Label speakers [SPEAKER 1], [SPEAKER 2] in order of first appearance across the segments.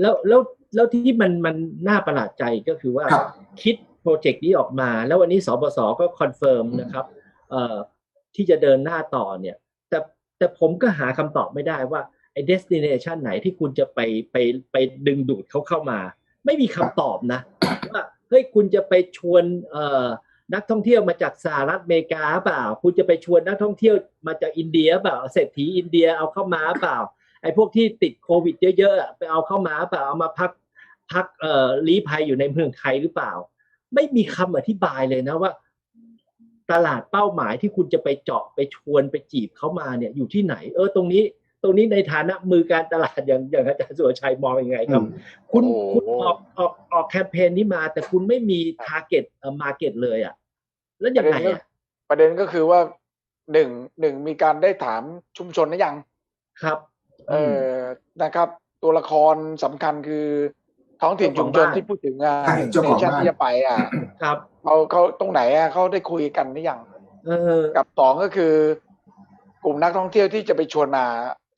[SPEAKER 1] แล้วแล้วแล้วที่มันมันน่าประหลาดใจก็คือว่า
[SPEAKER 2] ครับ
[SPEAKER 1] คิดโปรเจกต์นี้ออกมา แล้ววันนี้สบสก็คอนเฟิร์มนะครับเอ่อที่จะเดินหน้าต่อเนี่ย แต่แต่ผมก็หาคำตอบไม่ได้ว่าไอ้ destination ไหนที่คุณจะไปไปไปดึงดูดเขาเข้ามา ไม่มีคำตอบนะว่าเฮ้ยคุณจะไปชวนเอ่อนักท่องเที่ยวมาจากสหรัฐอเมริกาเปล่า คุณจะไปชวนนักท่องเที่ยวมาจากอินเดียเปล่าเศรษฐีอินเดียเอาเข้ามาเปล่า ไอ้พวกที่ติดโควิดเยอะๆอะไปเอาเข้ามาเปล่าเอามาพักพักเอ่อลี้ภัยอยู่ในเมืองไทยหรือเปล่า ไม่มีคำอธิบายเลยนะว่า ตลาดเป้าหมายที่คุณจะไปเจาะไปชวนไปจีบเขามาเนี่ยอยู่ที่ไหน เออตรงนี้ตรงนี้ในฐานะมือการตลาดอย่างอย่างอาจารย์สุรชัยมองยังไงครับ คุณ
[SPEAKER 3] โอ้โห
[SPEAKER 1] คุณออกออกออกแคมเปญนี้มา แต่คุณไม่มีทาร์เก็ตเอ่อมาเก็ตเลยอะแล้วยังไงอะ
[SPEAKER 3] ประเด็นก็คือว่าหนึ่งหนึ่งมีการได้ถามชุมชนหรือยัง
[SPEAKER 1] ครับ
[SPEAKER 3] เออนะครับ ตัวละครสำคัญคือ ท้องถิ่นชุมชนที่พูดถึงอะ
[SPEAKER 2] ใช่เจ้าของ
[SPEAKER 3] นชั่น
[SPEAKER 2] บ้าน
[SPEAKER 3] ที่จะไปอะ
[SPEAKER 1] ครับ
[SPEAKER 3] เขาเขาตรงไหนอะเขาได้คุยกันหรือยัง
[SPEAKER 1] เออ
[SPEAKER 3] กับสองก็คือ กลุ่มนักท่องเที่ยวที่จะไปชวนมา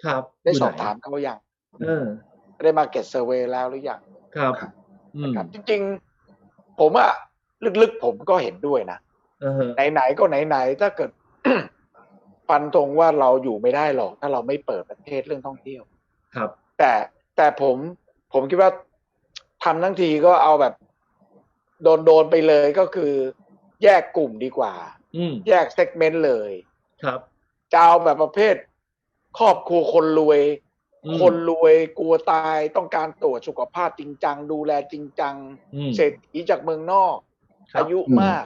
[SPEAKER 1] ครับ
[SPEAKER 3] ได้
[SPEAKER 1] ยู่
[SPEAKER 3] ส
[SPEAKER 1] หน
[SPEAKER 3] อบถามเขายัง
[SPEAKER 1] เออ
[SPEAKER 3] ได้มาเก็ตเซอร์เวยแล้วหรือยัง
[SPEAKER 1] ครับอืม
[SPEAKER 3] ครับจริง ๆ ผมอะลึกๆผมก็เห็นด้วยนะ
[SPEAKER 1] เออ
[SPEAKER 3] ไหนๆก็ไหนๆถ้าเกิด ฟันธงว่าเราอยู่ไม่ได้หรอก ถ้าเราไม่เปิดประเทศเรื่องท่องเที่ยว
[SPEAKER 1] ครับ
[SPEAKER 3] แต่แต่ผมผมคิดว่าทำทั้งทีก็เอาแบบ โดนโดนๆไปเลยก็คือ แยกกลุ่มดีกว่า
[SPEAKER 1] อืม
[SPEAKER 3] แยกเซกเมนต์เลย
[SPEAKER 1] ครับ
[SPEAKER 3] จะเอาแบบประเภท ครอบครัวคนรวย
[SPEAKER 1] อืม
[SPEAKER 3] คนรวยกลัวตายต้องการตรวจสุขภาพจริงจัง ดูแลจริงจัง
[SPEAKER 1] อืม
[SPEAKER 3] เศรษฐีจากเมืองนอก
[SPEAKER 1] ครับ
[SPEAKER 3] อายุมาก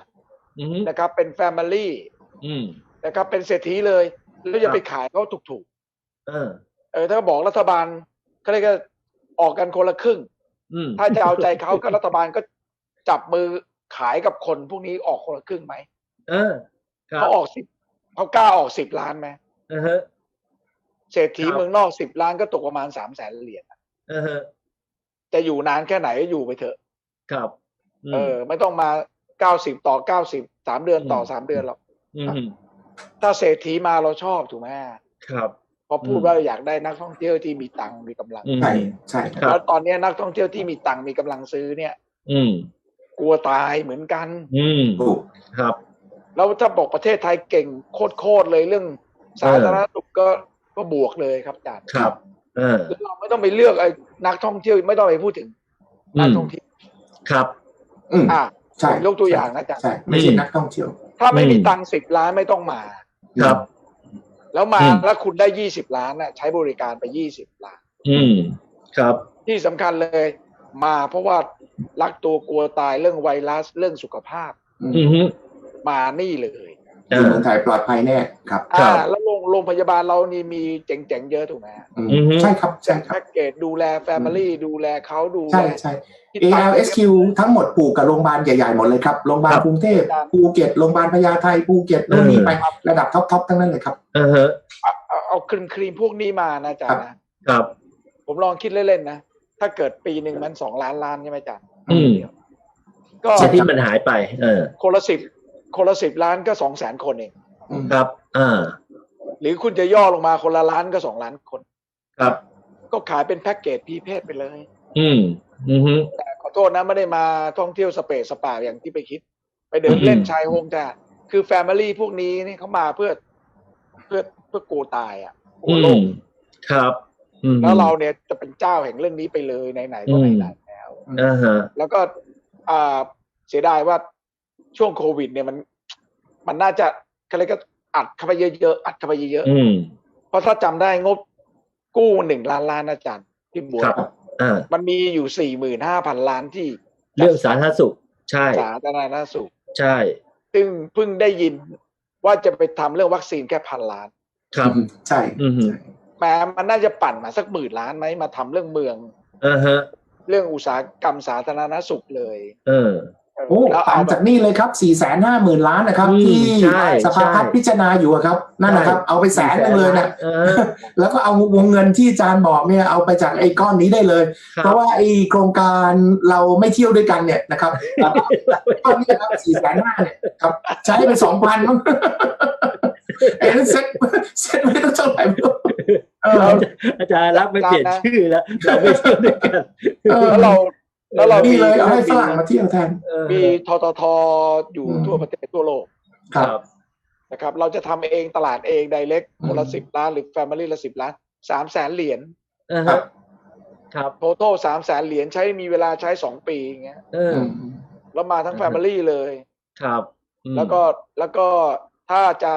[SPEAKER 1] อืม
[SPEAKER 3] นะครับ เป็นแฟมิลี่
[SPEAKER 1] อืม
[SPEAKER 3] นะครับ เป็นเศรษฐีเลย แล้วจะไปขายเขาถูก
[SPEAKER 1] เออ
[SPEAKER 3] ๆเออ ถ้าบอกรัฐบาลเขาเรียกว่าออกกันคนละครึ่ง
[SPEAKER 1] อืม
[SPEAKER 3] ถ้าจะเอาใจเขาก็รัฐบาลก็จับมือขายกับคนพวกนี้ออกคนละครึ่งไหม
[SPEAKER 1] เออครับ
[SPEAKER 3] เขาออกสิบเขากล้าออกสิบล้านไหม
[SPEAKER 1] เออฮะ
[SPEAKER 3] เศรษฐี
[SPEAKER 1] ครับ
[SPEAKER 3] เมืองนอกสิบล้านก็ตกประมาณสามแสนเหรียญ
[SPEAKER 1] เออฮะ
[SPEAKER 3] จะอยู่นานแค่ไหนก็อยู่ไปเถอะ
[SPEAKER 1] ครับม
[SPEAKER 3] เออ ไม่ต้องมาเก้าสิบต่อเก้าสิบสามเดือนต่อ
[SPEAKER 1] อืม
[SPEAKER 3] สามเดือนหรอก
[SPEAKER 1] อืม
[SPEAKER 3] ถ้าเศรษฐีมาเราชอบถูกไหม
[SPEAKER 1] ครับ
[SPEAKER 3] เพราะพูด
[SPEAKER 1] อืม
[SPEAKER 3] ว่าอยากได้นักท่องเที่ยวที่มีตังค์มีกำลัง
[SPEAKER 1] อืม
[SPEAKER 2] ใช่ใช่ค
[SPEAKER 1] ครั
[SPEAKER 2] รับ
[SPEAKER 1] บ
[SPEAKER 3] แล้วตอนนี้นักท่องเที่ยวที่มีตังค์มีกำลังซื้อเนี่ย
[SPEAKER 1] อืม
[SPEAKER 3] กลัวตายเหมือนกัน
[SPEAKER 1] อืม
[SPEAKER 2] ถูก
[SPEAKER 1] ครับ
[SPEAKER 3] แล้วถ้าบอกประเทศไทยเก่งโคตรๆเลยเรื่องสาธารณสุขก็ก็บวกเลยครับอาจารย์
[SPEAKER 1] ครับเออ
[SPEAKER 3] แล้วเราไม่ต้องไปเลือกไอ้นักท่องเที่ยวไม่ต้องไปพูดถึง
[SPEAKER 1] อื
[SPEAKER 3] นัก
[SPEAKER 1] ม
[SPEAKER 3] ท่องเที่ยว
[SPEAKER 1] ครับ
[SPEAKER 2] อืม
[SPEAKER 3] อะ
[SPEAKER 2] ใช่
[SPEAKER 3] ผมยกตัวอย่างนะอาจารย์
[SPEAKER 2] ใช่ไม่ใช่
[SPEAKER 1] อืม
[SPEAKER 2] นักท่องเที่ยว
[SPEAKER 3] ถ้าไม่มี
[SPEAKER 1] อืม
[SPEAKER 3] ตังค์สิบล้านไม่ต้องมา
[SPEAKER 1] ครับ
[SPEAKER 3] แล้วมา
[SPEAKER 1] อืม
[SPEAKER 3] แล้วคุณได้ยี่สิบล้านน่ะ ใช้บริการไปยี่สิบล้าน
[SPEAKER 1] อืม ครับ
[SPEAKER 3] ที่สำคัญเลย มาเพราะว่ารักตัวกลัวตายเรื่องไวรัสเรื่องสุขภาพ
[SPEAKER 1] อืมฮึ
[SPEAKER 3] มานี่เลย
[SPEAKER 1] เอ
[SPEAKER 2] อยู่
[SPEAKER 1] อ
[SPEAKER 2] เมืองไทยปลอดภัยแน่ครับ
[SPEAKER 1] ครั
[SPEAKER 3] อ่า
[SPEAKER 1] บ
[SPEAKER 3] แล้วโรงโรงพยาบาลเรานี่มีเจ๋งๆเยอะถูกไหมฮะ
[SPEAKER 2] อืม
[SPEAKER 1] อือฮึ
[SPEAKER 2] ใช่ครับใช่ครั
[SPEAKER 3] แพ็
[SPEAKER 2] บ
[SPEAKER 3] กเกจดูแลแฟมิลี่ดูแลเขาดูแล
[SPEAKER 2] ใช่ใช่
[SPEAKER 3] คิดตังค์
[SPEAKER 2] ALSQ ทั้งหมดผูกกับโรงพยาบาลใหญ่ๆหมดเลยครับโรงพยาบาล
[SPEAKER 1] ครับ
[SPEAKER 2] กรุงเทพภูเก็ตโรงพยาบาลพญาไทภูเก็ตนู่นนี่ไประดับท็อปๆทั้งนั้นเลยครับ
[SPEAKER 1] เออฮะ
[SPEAKER 3] เอาเอาเอาครีมครีมพวกนี้มานะอาจารย์นะครับ ผมลองคิดเล่นๆนะ ถ้าเกิดปีหนึ่งมันสองล้านล้านใช่ไหมอาจารย์
[SPEAKER 1] อืม
[SPEAKER 3] ก็
[SPEAKER 1] แต่ที่มันหายไป เออ
[SPEAKER 3] คนละสิบ คนละสิบล้านก็สองแสนคนเอง
[SPEAKER 2] อืม
[SPEAKER 1] ครับอ่า
[SPEAKER 3] หรือคุณจะย่อลงมาคนละล้านก็สองล้านคน
[SPEAKER 1] ครับ
[SPEAKER 3] ก็ขายเป็นแพ็กเกจพีเพศไปเลย
[SPEAKER 1] อืม อืมฮึ
[SPEAKER 3] แต่ขอโทษนะไม่ได้มาท่องเที่ยวสเปซสปาอย่างที่ไปคิด ไปเดิน
[SPEAKER 1] อืม
[SPEAKER 3] เล่นชายโฮงจ้าคือแฟมิลี่พวกนี้นี่เขามาเพื่อเพื่อเพื่อกลัวตายอะกลั
[SPEAKER 1] อื
[SPEAKER 3] วโล
[SPEAKER 1] ม
[SPEAKER 3] ก
[SPEAKER 1] ครับอืม
[SPEAKER 3] แล้วเราเนี่ยจะเป็นเจ้าแห่งเรื่องนี้ไปเลยไหนๆก็
[SPEAKER 1] อืม
[SPEAKER 3] ไหนๆแล้ว
[SPEAKER 1] อ่าฮะ
[SPEAKER 3] แล้วก็อ่าเสียดายว่า ช่วงโควิด เนี่ยมัน มันน่าจะอะไรก็อัดเข้าไปเยอะๆอัดเข้าไปเยอะ
[SPEAKER 1] อืม
[SPEAKER 3] ๆเพราะถ้าจำได้งบกู้หนึ่งล้านล้านอาจารย์ที่บว
[SPEAKER 1] ค
[SPEAKER 3] ก
[SPEAKER 1] รับอ่า
[SPEAKER 3] มันมีอยู่สี่หมื่นห้าพันล้านที่
[SPEAKER 1] เรื่องสาธารณสุข ใช่
[SPEAKER 3] สาธารณสุข
[SPEAKER 1] ใช่
[SPEAKER 3] ซึ่งเพิ่งได้ยินว่าจะไปทำเรื่องวัคซีนแค่พันล้าน
[SPEAKER 1] ครับ
[SPEAKER 2] ใช่
[SPEAKER 1] อืมฮึ
[SPEAKER 3] แม้มันน่าจะปั่นมาสักหมื่นล้านไหมมาทำเรื่องเมือง
[SPEAKER 1] อ่าฮะ
[SPEAKER 3] เรื่องอุตสาหกรรมสาธารณสุขเลย
[SPEAKER 1] เออ
[SPEAKER 3] เออ
[SPEAKER 2] โอ้
[SPEAKER 3] แล้ว
[SPEAKER 2] ต่า
[SPEAKER 3] เอา
[SPEAKER 2] ง
[SPEAKER 3] แบ
[SPEAKER 2] จา
[SPEAKER 3] บ
[SPEAKER 2] กนี่เลยครับ4ี่แสนห้าหมื่นล้านนะครับ
[SPEAKER 1] อืม
[SPEAKER 2] ที่
[SPEAKER 1] ใช่
[SPEAKER 2] สภาพัฒน์
[SPEAKER 1] ใช่
[SPEAKER 2] พิจารณาอยู่อะครับ นั่นนะครับ เอาไปแสนหนึงเลยนะ
[SPEAKER 1] เออ
[SPEAKER 2] แล้วก็เอาวงเงินที่อาจารย์บอกเนี่ยเอาไปจากไอ้ก้อนนี้ได้เลย
[SPEAKER 1] ครั
[SPEAKER 2] เพ
[SPEAKER 1] บ
[SPEAKER 2] ราะว่าไอ้โครงการเราไม่เที่ยวด้วยกันเนี่ยนะครับก้อนนี้ครับสี่แสนห้าเนี่ยครับ ใช้ไปสองพันมั้งไอ้นั่นเซ็ตเซ็ตไม่ต้องเท่าไหร่ไม่รู้เออ
[SPEAKER 1] อาจารย์รักไม่เปลี่ยนชื่อแล้วเราไม่เที่ยวด้วยกัน
[SPEAKER 2] เออ
[SPEAKER 3] แล้วเรา แล้วเรา
[SPEAKER 2] นี่
[SPEAKER 3] มี
[SPEAKER 2] เลยเอาให้ฝรั่งมาเที่ยวแทน
[SPEAKER 1] เออ
[SPEAKER 3] มีทททอยู่
[SPEAKER 2] อืม
[SPEAKER 3] ทั่วประเทศทั่วโลก
[SPEAKER 2] ครับ
[SPEAKER 3] นะครับ เราจะทำเองตลาดเองไดเ c ก
[SPEAKER 2] อืม
[SPEAKER 3] คนละสิบล้านหรือแฟมิลี่ละสิบล้านสามแสนเหรียญ
[SPEAKER 1] อ่า
[SPEAKER 2] ครั
[SPEAKER 1] ฮะ
[SPEAKER 2] บ
[SPEAKER 1] ครับ
[SPEAKER 3] โทโทสามแสนเหรียญใช้มีเวลาใช้สองปีอย่างเงี้ย
[SPEAKER 1] เออ
[SPEAKER 2] อืม
[SPEAKER 3] แล้วมาทั้ง
[SPEAKER 1] อืม
[SPEAKER 3] แฟมิลี่เลย
[SPEAKER 1] ครับอืม
[SPEAKER 3] แล้วก็แล้วก็ถ้าจะ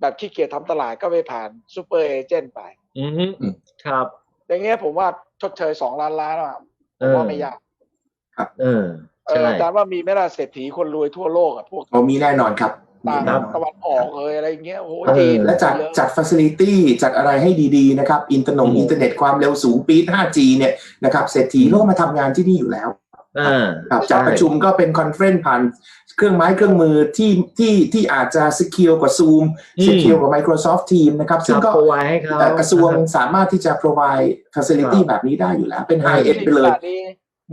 [SPEAKER 3] แบบขี้เกียจทำตลาดก็ไปผ่านซูเปอร์เอเจนต์ไป
[SPEAKER 1] อืมครับ
[SPEAKER 3] อย่างเงี้ยผมว่าชดเชยสองล้านล้านอะผมว่าไม่ยาก
[SPEAKER 1] เออ
[SPEAKER 3] เอ
[SPEAKER 1] ใช่
[SPEAKER 3] ออาจารย์ว่ามีไหม่ล่ะเศรษฐีคนรวยทั่วโลกอะพวก
[SPEAKER 2] เรามีแน่นอนครับมี
[SPEAKER 3] ต่าง
[SPEAKER 2] แน่นอน
[SPEAKER 3] ตะวันออกเอยอะไรอย่างเงี้ยโอ้โห
[SPEAKER 1] เออ
[SPEAKER 3] จีน
[SPEAKER 2] และจัด
[SPEAKER 3] เยอะ
[SPEAKER 2] จัดฟัซิลิตี้จัดอะไรให้ดีๆนะครับ อินเทอร์นง
[SPEAKER 1] อืม
[SPEAKER 2] อินเทอร์เน็ตความเร็วสูงปีด 5G เนี่ยนะครับเศรษฐีก็มาทำงานที่นี่อยู่แล้ว
[SPEAKER 1] อ่า
[SPEAKER 2] ครับจัดประชุมก็เป็นคอนเฟรนซ์ผ่านเครื่องไม้เครื่องมือที่ที่ที่อาจจะสกิลกว่า Zoom
[SPEAKER 1] อืม
[SPEAKER 2] สกิลกว่า Microsoft Teams นะครับ ซึ่งก็
[SPEAKER 1] ครับ provide ให้เขา
[SPEAKER 2] แต่กระทรวงสามารถที่จะ provide facility แบบนี้ได้อยู่แล้ว เป็น high
[SPEAKER 3] ครี
[SPEAKER 2] end
[SPEAKER 3] ม
[SPEAKER 2] ไปเล
[SPEAKER 3] ข
[SPEAKER 2] ย
[SPEAKER 3] นาดนี้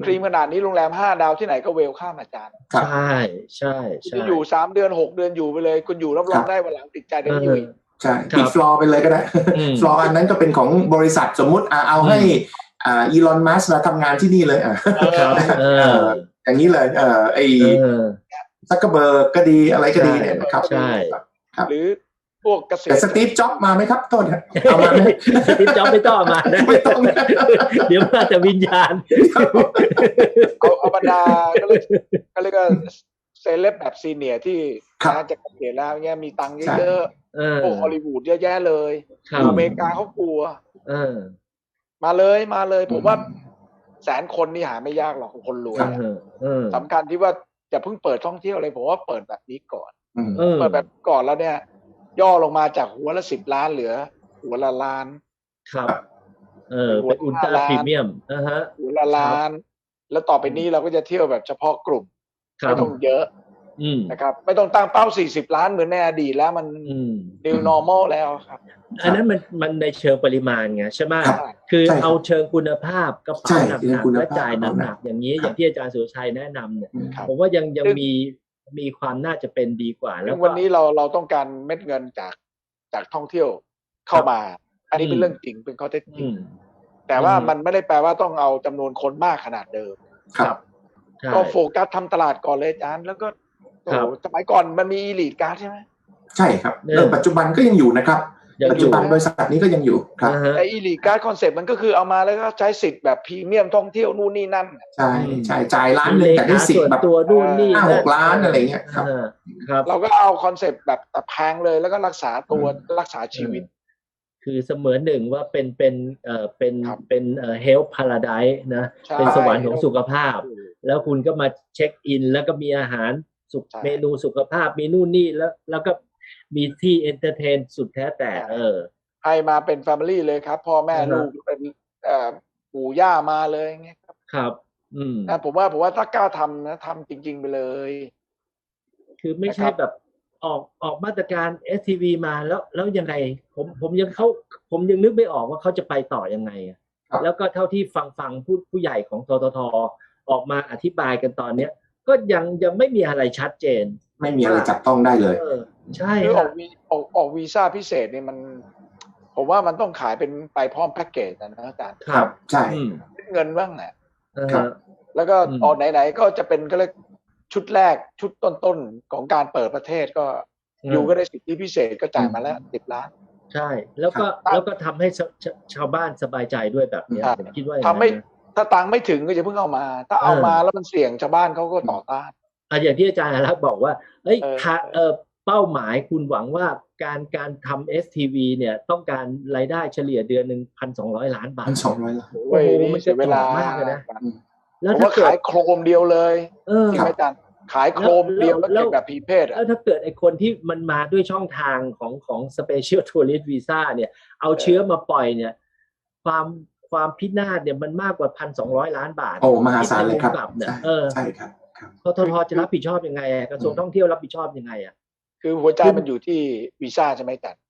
[SPEAKER 3] ครีมขนาดนี้โรงแรมห้าดาวที่ไหนก็เวลข้ามอาจารย์
[SPEAKER 2] ครับ
[SPEAKER 1] ใช่ใช่ใช่
[SPEAKER 3] จะอยู่สามเดือนหกเดือนอยู่ไปเลย คุณอยู่รับรองได้วันหลังติดใจได้
[SPEAKER 1] เอ
[SPEAKER 3] อยู่
[SPEAKER 1] อ
[SPEAKER 3] อีก
[SPEAKER 2] ใช่
[SPEAKER 1] ครับ
[SPEAKER 2] ปิดฟลอร์ไปเลยก็ได้
[SPEAKER 1] อืม
[SPEAKER 2] ฟลอร์อันนั้นก็เป็นของบริษัทสมมุติอะเอาให้อ่าอีลอนมัสมาทำงานที่นี่เลยอะ
[SPEAKER 1] ครับเอ
[SPEAKER 2] เอ
[SPEAKER 1] อ
[SPEAKER 2] ออย่างนี้เลย เออไอ
[SPEAKER 1] เออ
[SPEAKER 2] ซักเกอร์เบิร์กก็ดีอะไรก็ดีเนี่ยนะครับ
[SPEAKER 1] ใช่
[SPEAKER 3] หรือ พวกเกษต
[SPEAKER 2] แต่
[SPEAKER 3] ร
[SPEAKER 2] สตีฟจ็อบมาไหมครับโทษนะเอามาไหม
[SPEAKER 1] สติปจ็อบไม่ต้องเอามานะ
[SPEAKER 2] ไม่ต้องนะ
[SPEAKER 1] เดี๋ยวมาแต่วิญญาณ
[SPEAKER 3] เอาเอาบรรดาก็เรียกก็เรียกว่าเซเลบแบบซีเนียร์ที่
[SPEAKER 2] ครับ
[SPEAKER 3] น่าจะเกษียณแล้วเนี่ยมีตังค์
[SPEAKER 2] ใช่
[SPEAKER 3] เยอะ
[SPEAKER 1] เออ
[SPEAKER 3] ๆพวกฮอลลีวูดเยอะแยะเลย
[SPEAKER 1] ครับ
[SPEAKER 3] อเมริกาเขากลัว
[SPEAKER 1] เออ
[SPEAKER 3] มาเลยมาเลย ผมว่าแสนคนนี่หาไม่ยากหรอกคนรวย
[SPEAKER 1] เอ
[SPEAKER 3] อะ
[SPEAKER 1] อเออ
[SPEAKER 3] สำคัญที่ว่าอย่าเพิ่งเปิดท่องเที่ยวเลยผมว่าเปิดแบบนี้ก่อน
[SPEAKER 2] อืม
[SPEAKER 1] เออ
[SPEAKER 3] เปิดแบบก่อนแล้วเนี่ย ย่อลงมาจากหัวละสิบล้านเหลือ หัวละล้าน
[SPEAKER 1] ครับ เออเป็นอุลตร้าพรีเมียมนะฮะ
[SPEAKER 3] หัวละล้าน แล้วต่อไปนี้เราก็จะเที่ยวแบบเฉพาะกลุ่ม
[SPEAKER 1] ครั
[SPEAKER 3] ไม่
[SPEAKER 1] บ
[SPEAKER 3] ต้องเยอะ
[SPEAKER 1] อืม
[SPEAKER 3] นะครับ ไม่ต้องตั้งเป้าสี่สิบล้านเหมือนในอดีตแล้วมัน
[SPEAKER 1] อืม
[SPEAKER 3] new normal แล้วครับ
[SPEAKER 1] อันนั้นมันมันในเชิงปริมาณไงใช่ไหม
[SPEAKER 2] ครับ
[SPEAKER 1] คือ
[SPEAKER 2] ใช่ครับ
[SPEAKER 1] เอาเชิงคุณภาพกระ
[SPEAKER 2] ใช่
[SPEAKER 1] เป๋าหนัก
[SPEAKER 2] เรื่อง
[SPEAKER 1] ๆ
[SPEAKER 2] คุณ
[SPEAKER 1] และ
[SPEAKER 2] ภาพ
[SPEAKER 1] จ่ายหนักๆอย่างนี้
[SPEAKER 2] ครับ
[SPEAKER 1] อย่างที่อาจารย์สุรชัยแนะนำเนี่ย
[SPEAKER 3] ครับ
[SPEAKER 1] ผมว่ายังยัง
[SPEAKER 3] ซึ่ง
[SPEAKER 1] มี มีความน่าจะเป็นดีกว่า แล้
[SPEAKER 3] ซึ่
[SPEAKER 1] ว
[SPEAKER 3] ง
[SPEAKER 1] ก็
[SPEAKER 3] วันนี้เราเราต้องการเม็ดเงินจากจากท่องเที่ยวเข้ามา อันนี้
[SPEAKER 1] อื
[SPEAKER 3] เป็
[SPEAKER 1] ม
[SPEAKER 3] นเรื่องจริงเป็นข้อเท็จจริ
[SPEAKER 1] อื
[SPEAKER 3] ง
[SPEAKER 1] ม
[SPEAKER 3] แต่ว่า
[SPEAKER 1] อืม
[SPEAKER 3] มันไม่ได้แปลว่าต้องเอาจำนวนคนมากขนาดเดิม
[SPEAKER 2] ครับ
[SPEAKER 1] ใช่
[SPEAKER 3] ก็โฟกัสทำตลาดก่อนเลยอาจารย์แล้วก็โอ้
[SPEAKER 1] ครั
[SPEAKER 3] โห
[SPEAKER 1] บ
[SPEAKER 3] สมัยก่อนมันมีอีลีดการ์ดใช่ไหม
[SPEAKER 2] ใช่ครับ
[SPEAKER 1] เนี่ย
[SPEAKER 2] เรื่องปัจจุบันก็ยังอยู่นะครับ
[SPEAKER 1] ยัง
[SPEAKER 2] ปัจ
[SPEAKER 1] อ
[SPEAKER 2] จุ
[SPEAKER 1] ยู่
[SPEAKER 2] บันบริษัทนี้ก็ยังอยู่ครับ
[SPEAKER 1] นะฮะ
[SPEAKER 3] ไออีลีดการ์ดคอนเซ็ปต์มันก็คือเอามาแล้วก็ใช้สิทธิ์แบบพรีเมียมท่องเที่ยวนู่นนี่นั่น
[SPEAKER 2] ใช่ใช่จ่ายล้านหนึ่งแต่ได้สิท
[SPEAKER 1] ส่ว
[SPEAKER 2] ธิ์
[SPEAKER 1] น
[SPEAKER 2] แบบ
[SPEAKER 1] ตัวนู่นนี่
[SPEAKER 2] ห้าหก
[SPEAKER 1] นั่น
[SPEAKER 2] ล้านอะไรเงี้ยครับ
[SPEAKER 1] อ่าครับ
[SPEAKER 3] เราก็เอาคอนเซ็ปต์แบบแต่แพงเลยแล้วก็รักษาตัวรักษาชีวิต
[SPEAKER 1] คือเสมือนหนึ่งว่าเป็นเป็นเอ่อเป็น
[SPEAKER 3] ครับ
[SPEAKER 1] เป็นเอ่อ health paradise นะ
[SPEAKER 3] ใช่
[SPEAKER 1] เป็นสวรรค์ของสุขภาพ แล้วคุณก็มาเช็คอิน แล้วก็มีอาหารสุข
[SPEAKER 3] ใช่
[SPEAKER 1] เมนูสุขภาพมีนู่นนี่แล้วแล้วก็ มีที่เอนเตอร์เทนสุดแท้แต่ เออ
[SPEAKER 3] ให้มาเป็นแฟมิลี่เลยครับ พ่อแม่
[SPEAKER 1] อ่าฮะ
[SPEAKER 3] ลูกเป็นเอ่อปู่ย่ามาเลยอย่างเงี้ยครับ
[SPEAKER 1] ครับ อืม
[SPEAKER 3] นะผมว่าผมว่าถ้ากล้าทำนะทำจริง ๆ ไปเลย
[SPEAKER 1] คือไม่
[SPEAKER 3] นะค
[SPEAKER 1] ใช่
[SPEAKER 3] รับ
[SPEAKER 1] แบบออกออกมาตรการ STV มาแล้วแล้วยังไง ผมผมยังเขาผมยังนึกไม่ออกว่าเขาจะไปต่อยังไงอะ
[SPEAKER 2] ครับ
[SPEAKER 1] แล้วก็เท่าที่ฟังฟังผู้ผู้ใหญ่ของทททออกมาอธิบายกันตอนเนี้ย ก็ยังยังไม่มีอะไรชัดเจน
[SPEAKER 2] ไม่มีอะไรจับต้องได้เลย
[SPEAKER 1] เออ ใช่
[SPEAKER 3] คืออ
[SPEAKER 1] ฮะ
[SPEAKER 3] อกวีออกออกวีซ่าพิเศษเนี่ยมัน ผมว่ามันต้องขายเป็นไปพร้อมแพ็กเกจนะอาจารย์
[SPEAKER 1] ครับ
[SPEAKER 2] ใช่
[SPEAKER 1] อืม
[SPEAKER 3] เงินบ้างแหละ
[SPEAKER 1] อ่า
[SPEAKER 2] ครั
[SPEAKER 1] ฮะ
[SPEAKER 2] บ
[SPEAKER 3] แล้วก็
[SPEAKER 1] อืม
[SPEAKER 3] ออกไหนๆก็จะเป็นก็เลยกชุดแรกชุดต้นๆของการเปิดประเทศก็อยู่ก็ได้สิทธิพิเศษก็จ่ายมาแล้วสิบล้าน
[SPEAKER 1] ใช่ แล้วก็
[SPEAKER 3] ครับ
[SPEAKER 1] แล้วก็ทำให้ชาชาชาวบ้านสบายใจด้วยแบบเนี้ย
[SPEAKER 3] ครับ
[SPEAKER 1] ผมคิดว่าอย่าง
[SPEAKER 3] ทำ
[SPEAKER 1] นั้น
[SPEAKER 3] ไม่
[SPEAKER 1] นะ
[SPEAKER 3] ถ้าตังค์ไม่ถึงก็จะเพิ่งเอามา ถ้าเอา
[SPEAKER 1] เออ
[SPEAKER 3] มาแล้วมันเสี่ยงชาวบ้านเขาก็ต่อต้าน
[SPEAKER 1] อะอย่างที่อาจารย์อารักษ์บอกว่าเอ้ย
[SPEAKER 3] เออ
[SPEAKER 1] ถ้า เออเป้าหมายคุณหวังว่าการการทำ STV เนี่ยต้องการรายได้เฉลี่ยเดือนหนึ่งพันสองร้อยล้านบาท
[SPEAKER 2] พันสองร้อยล้าน
[SPEAKER 3] โอ้
[SPEAKER 1] โอ้
[SPEAKER 3] ย
[SPEAKER 1] โห
[SPEAKER 3] นี่
[SPEAKER 1] มัน
[SPEAKER 3] เสียเวลา
[SPEAKER 1] จะจ่อมากเลยนะ
[SPEAKER 2] อืม
[SPEAKER 1] แล้
[SPEAKER 3] ผ
[SPEAKER 1] ว
[SPEAKER 3] ม
[SPEAKER 1] ถ้า
[SPEAKER 3] ว่า
[SPEAKER 1] เกิ
[SPEAKER 3] ขา
[SPEAKER 1] ด
[SPEAKER 3] ยโครมเดียวเลย
[SPEAKER 1] เออ
[SPEAKER 3] ใช่ไหมอาจารย์ขายโครมเดียวแล้ว
[SPEAKER 1] แล้ว
[SPEAKER 3] เก็บแบบพรีเพดอะ
[SPEAKER 1] แล้วถ้าเกิดไอคนที่มันมาด้วยช่องทางของของสเปเชียลทัวริสต์วีซ่าเนี่ยเอาเชื้อมาปล่อยเนี่ย ความความพินาศเนี่ยมันมากกว่าพันสองร้อยล้านบาท
[SPEAKER 2] โอ้มหาศาลเลยครับ
[SPEAKER 1] ดป็นวงกลับเนี่ย
[SPEAKER 2] ใช่
[SPEAKER 1] เออ
[SPEAKER 2] ใช่ครับครับ
[SPEAKER 1] ทททจะรับผิดชอบยังไงอะกระทรวงท่องเที่ยวรับผิดชอบยังไงอะ
[SPEAKER 3] คือหัวใจมันอยู่ที่วีซ่าใช่ไหมอาจารย์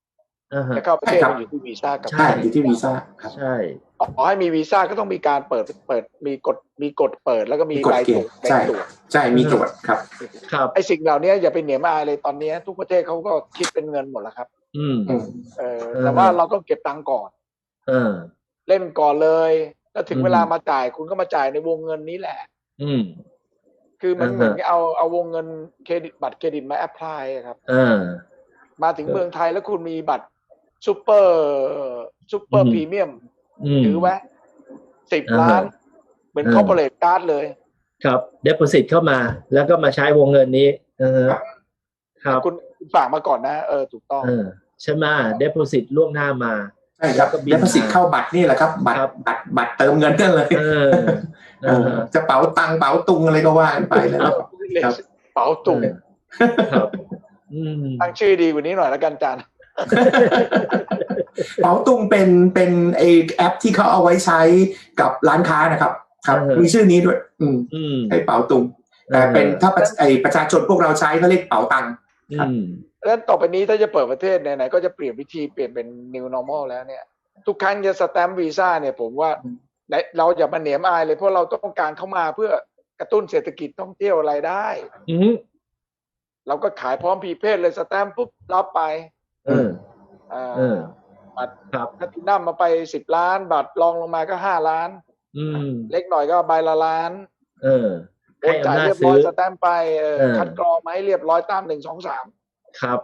[SPEAKER 1] อ่าฮะ
[SPEAKER 3] จะเข้าประเทศ
[SPEAKER 2] ใช่ครับ
[SPEAKER 3] มันอยู่ที่วีซ่ากับ
[SPEAKER 1] ใช่
[SPEAKER 2] ใช่อยู่ที่วีซ่าครับ
[SPEAKER 1] ใช่
[SPEAKER 3] ขอให้มีวีซ่าก็ต้องมีการเปิดเปิดมีกฎมีกฎเปิดแล้วก็มี
[SPEAKER 2] มีกฎ
[SPEAKER 3] ใบ
[SPEAKER 2] เก
[SPEAKER 3] ตร
[SPEAKER 2] ณ
[SPEAKER 3] วจ
[SPEAKER 2] ฑ์
[SPEAKER 3] ใบ
[SPEAKER 2] ใช่
[SPEAKER 3] ตรวจ
[SPEAKER 2] ใช่มีตรวจครับ
[SPEAKER 1] ครับ
[SPEAKER 3] ไอ้สิ่งเหล่านี้อย่าไปเหนียมอายเลยตอนนี้ทุกประเทศเขาก็คิดเป็นเงินหมดแล้วครับ
[SPEAKER 1] อืม
[SPEAKER 2] อืม
[SPEAKER 3] เออ
[SPEAKER 1] เออ
[SPEAKER 3] แต่ว่าเราต้องเก็บตังค์ก่อน
[SPEAKER 1] เออ
[SPEAKER 3] เล่นก่อนเลย แล้วถึง
[SPEAKER 1] อืม
[SPEAKER 3] เวลามาจ่ายคุณก็มาจ่ายในวงเงินนี้แหละ
[SPEAKER 1] อืม
[SPEAKER 3] คือมัน
[SPEAKER 1] อ่าฮะ
[SPEAKER 3] เหมือนกับเอาเอาวงเงินเครดิตบัตรเครดิตมาแอพพลายครับ
[SPEAKER 1] เออ
[SPEAKER 3] มาถึง
[SPEAKER 1] เออ
[SPEAKER 3] เมืองไทยแล้วคุณมีบัตรซูเปอร์ซูเปอร์
[SPEAKER 1] อืม
[SPEAKER 3] พรีเมียม
[SPEAKER 1] อืม
[SPEAKER 3] ถือไว้สิบ
[SPEAKER 1] อ่าฮะ
[SPEAKER 3] ล้าน เหมือน
[SPEAKER 1] อ่า
[SPEAKER 3] คอร์ปอเรทการ์ดเลย
[SPEAKER 1] ครับเด p o s i t เข้ามา แล้วก็มาใช้วงเงินนี้เออครับ
[SPEAKER 3] คุณคุณฝากมาก่อนนะ เออถูกต้อง
[SPEAKER 1] เออใช่ไหมเด p o s i t ล่วงหน้ามา
[SPEAKER 2] ใช่ครับ
[SPEAKER 1] แล้วก็บิน
[SPEAKER 2] แล้วภาษีเข้าบัตรนี่แหละครับบัต
[SPEAKER 1] ครั
[SPEAKER 2] ร
[SPEAKER 1] บ
[SPEAKER 2] บัตรบัตรเติมเงินกันเลย
[SPEAKER 1] เออเอ
[SPEAKER 2] เออ
[SPEAKER 1] อ
[SPEAKER 2] จะเป๋าตังค์เป๋าตุงอะไรก็ว่ากันไปแล้วครับครับ
[SPEAKER 3] เป๋าตุง
[SPEAKER 1] ครับอืม
[SPEAKER 3] ตั้งชื่อดีกว่านี้หน่อยแล้วกันจาน
[SPEAKER 2] เป๋าตุงเป็นเป็นไอแอปที่เขาเอาไว้ใช้กับร้านค้านะครับ ครับ
[SPEAKER 1] เออ
[SPEAKER 2] มีชื่อนี้ด้วยอืม
[SPEAKER 1] อืม
[SPEAKER 2] ไอเป๋าตุงแต่เป็นถ้าประไอประชาชนพวกเราใช้เขาเรียกเป๋าตัง ค์
[SPEAKER 1] อืม
[SPEAKER 3] แล้วต่อไปนี้ถ้าจะเปิดประเทศไหนๆก็จะเปลี่ยนวิธีเปลี่ยนเป็น new normal แล้วเนี่ย ทุกครั้งจะสแตมป์วีซ่าเนี่ยผมว่าเราอย่ามาเหนียมอายเลยเพราะเราต้องการเข้ามาเพื่อกระตุ้นเศรษฐกิจท่องเที่ยวรายได้
[SPEAKER 1] อืม
[SPEAKER 3] เราก็ขายพร้อมพรีเพดเลยสแตมป์ปุ๊บรับไป
[SPEAKER 1] เออ
[SPEAKER 3] อ่า
[SPEAKER 1] เออ
[SPEAKER 3] บัตร
[SPEAKER 1] ครับ
[SPEAKER 3] แพลตินัมมาไปสิบล้าน บัตรรองลงมาก็ห้าล้าน
[SPEAKER 1] อืม
[SPEAKER 3] เล็กหน่อยก็ใบละล้าน
[SPEAKER 1] เออ
[SPEAKER 3] โอนจ่าย
[SPEAKER 1] ให้อำนาจ
[SPEAKER 3] เรียบร้อย
[SPEAKER 1] ซื้อ
[SPEAKER 3] สแตมป์ไปเออ
[SPEAKER 1] เออ
[SPEAKER 3] คัดกรองมาให้เรียบร้อยตามหนึ่งสองสาม
[SPEAKER 1] ครับ